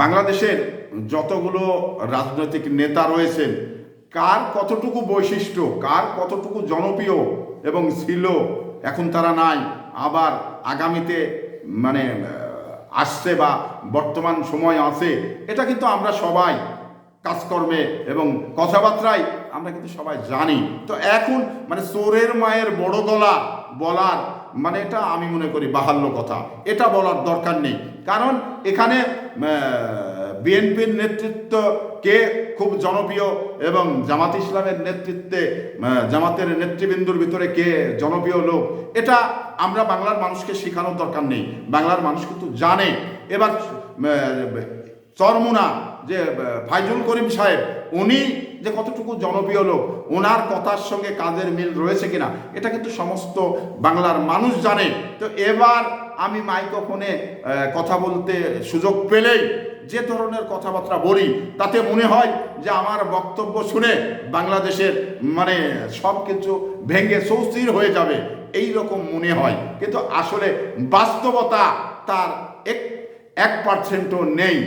বাংলাদেশের যতগুলো রাজনৈতিক নেতা রয়েছেন, কার কতটুকু বৈশিষ্ট্য, কার কতটুকু জনপ্রিয় এবং ছিল, এখন তারা নাই, আবার আগামীতে মানে আসছে বা বর্তমান সময় আছে, এটা কিন্তু আমরা সবাই কাজকর্মে এবং কথাবার্তায় আমরা কিন্তু সবাই জানি। তো এখন মানে চোরের মায়ের বড় গলা বলার মানে এটা আমি মনে করি বাহাল্য কথা। এটা বলার দরকার নেই। কারণ এখানে বিএনপির নেতৃত্ব কে খুব জনপ্রিয় এবং জামাত ইসলামের নেতৃত্বে জামাতের নেতৃবৃন্দুর ভিতরে কে জনপ্রিয় লোক, এটা আমরা বাংলার মানুষকে শেখানোর দরকার নেই। বাংলার মানুষ কিন্তু জানে। এবার চরমুনা যে ফাইজুল করিম সাহেব, উনি যে কতটুকু জনপ্রিয় লোক, ওনার কথার সঙ্গে কাজের মিল রয়েছে কিনা, এটা কিন্তু সমস্ত বাংলার মানুষ জানে। তো এবার আমি মাইক্রোফোনে কথা বলতে সুযোগ পেলেই যে ধরনের কথাবার্তা বলি, তাতে মনে হয় যে আমার বক্তব্য শুনে বাংলাদেশের মানে সব কিছু ভেঙে সৌস্থির হয়ে যাবে, এই রকম মনে হয়। কিন্তু আসলে বাস্তবতা তার এক এক পার্সেন্টও নেই।